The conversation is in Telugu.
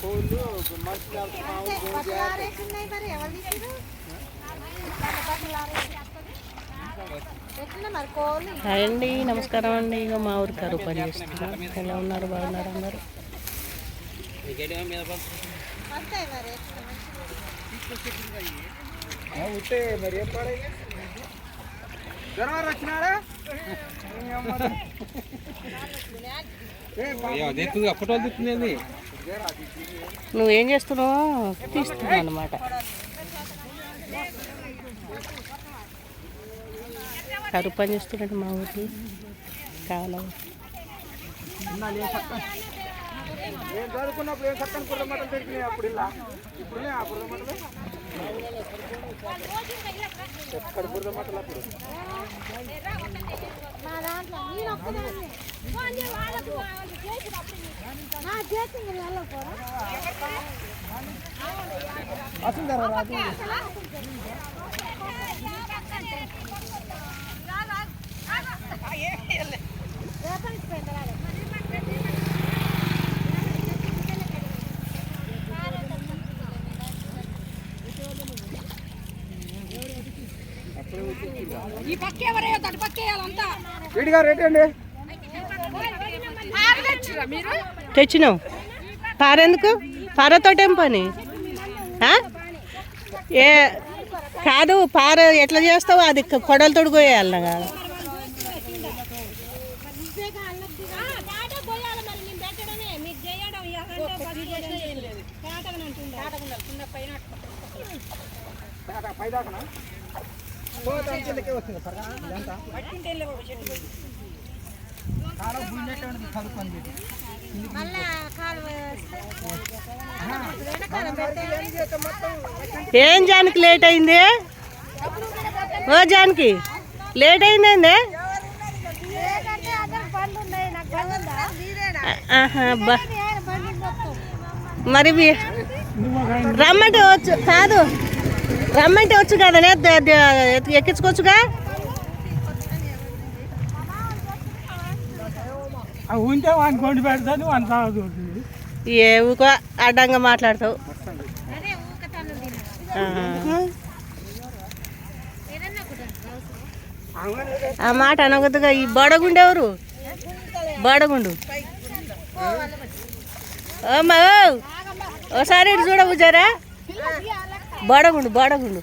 కోళ్ళు. హాయ్ అండి నమస్కారం అండి. ఇక మా ఊరు కరువు పని చేస్తున్నాం. ఎలా ఉన్నారు? బాగున్నారు అందరూ? నీకేంటి మీద పో. ఆ, నువ్వేం చేస్తున్నావు తీస్తున్నావు అనమాట కరు పని చేస్తున్నాడు మా ఊరికి. కాలం. నేను చదువుకున్నప్పుడు ఏం చక్కని కుర్ర మటలు దొరికినాయి అప్పుడు ఇలా ఇప్పుడు ఆ కుర్ర మటలు ఎక్కడ కుర్ర మటలు అప్పుడు మా రాదు ఈ పక్క ఎవరయ్యో తటు పక్క వేయాలంతా వీడిగా రేట్ అండి తెచ్చినావు. పారెందుకు? పారతోటేం పని? ఏ కాదు పార ఎట్లా చేస్తావు అది కొడలతోడు పోయేయాలి కదా. ఏం జానికి లేట్ అయింది? ఓ జానికి లేట్ అయిందండి మరి రమ్మంటే వచ్చు కాదు. రమ్మంటే వచ్చు కదనే ఎక్కించుకోవచ్చుగా? ఉంటే వాడిని కొండి పెడతాను వాడిని తాగుతుంది ఏ ఊకో అడ్డంగా మాట్లాడతావు. ఆ మాట అనగదుగా ఈ బడగుండు ఎవరు? బడగుండు. అమ్మా ఓసారి ఇటు చూడ బుజ్జారా. బడగుండు బడగుండు.